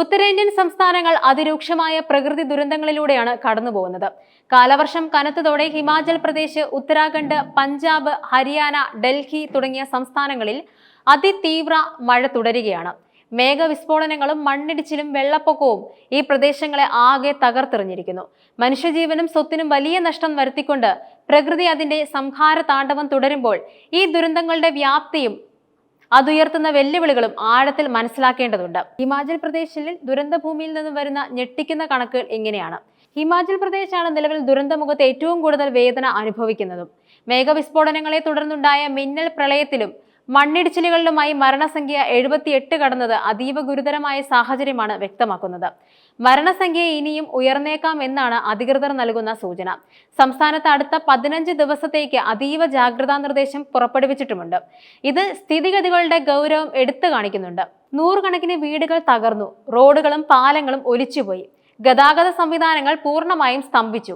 ഉത്തരേന്ത്യൻ സംസ്ഥാനങ്ങൾ അതിരൂക്ഷമായ പ്രകൃതി ദുരന്തങ്ങളിലൂടെയാണ് കടന്നുപോകുന്നത്. കാലവർഷം കനത്തതോടെ ഹിമാചൽ പ്രദേശ് ഉത്തരാഖണ്ഡ് പഞ്ചാബ് ഹരിയാന ഡൽഹി തുടങ്ങിയ സംസ്ഥാനങ്ങളിൽ അതിതീവ്ര മഴ തുടരുകയാണ്. മേഘവിസ്ഫോടനങ്ങളും മണ്ണിടിച്ചിലും വെള്ളപ്പൊക്കവും ഈ പ്രദേശങ്ങളെ ആകെ തകർത്തെറിഞ്ഞിരിക്കുന്നു. മനുഷ്യജീവനും സ്വത്തിനും വലിയ നഷ്ടം വരുത്തിക്കൊണ്ട് പ്രകൃതി അതിന്റെ സംഹാര താണ്ഡവം തുടരുമ്പോൾ ഈ ദുരന്തങ്ങളുടെ വ്യാപ്തിയും അതുയർത്തുന്ന വെല്ലുവിളികളും ആഴത്തിൽ മനസ്സിലാക്കേണ്ടതുണ്ട്. ഹിമാചൽ പ്രദേശിൽ ദുരന്ത ഭൂമിയിൽ നിന്നും വരുന്ന ഞെട്ടിക്കുന്ന കണക്കുകൾ ഇങ്ങനെയാണ്. ഹിമാചൽ പ്രദേശാണ് നിലവിൽ ദുരന്തമുഖത്ത് ഏറ്റവും കൂടുതൽ വേദന അനുഭവിക്കുന്നതും. മേഘവിസ്ഫോടനങ്ങളെ തുടർന്നുണ്ടായ മിന്നൽ പ്രളയത്തിലും മണ്ണിടിച്ചിലുകളിലുമായി മരണസംഖ്യ എഴുപത്തിയെട്ട് കടന്നത് അതീവ ഗുരുതരമായ സാഹചര്യമാണ് വ്യക്തമാക്കുന്നത്. മരണസംഖ്യ ഇനിയും ഉയർന്നേക്കാം എന്നാണ് അധികൃതർ നൽകുന്ന സൂചന. സംസ്ഥാനത്ത് അടുത്ത പതിനഞ്ച് ദിവസത്തേക്ക് അതീവ ജാഗ്രതാ നിർദ്ദേശം പുറപ്പെടുവിച്ചിട്ടുമുണ്ട്. ഇത് സ്ഥിതിഗതികളുടെ ഗൗരവം എടുത്തു കാണിക്കുന്നുണ്ട്. നൂറുകണക്കിന് വീടുകൾ തകർന്നു. റോഡുകളും പാലങ്ങളും ഒലിച്ചുപോയി. ഗതാഗത സംവിധാനങ്ങൾ പൂർണമായും സ്തംഭിച്ചു.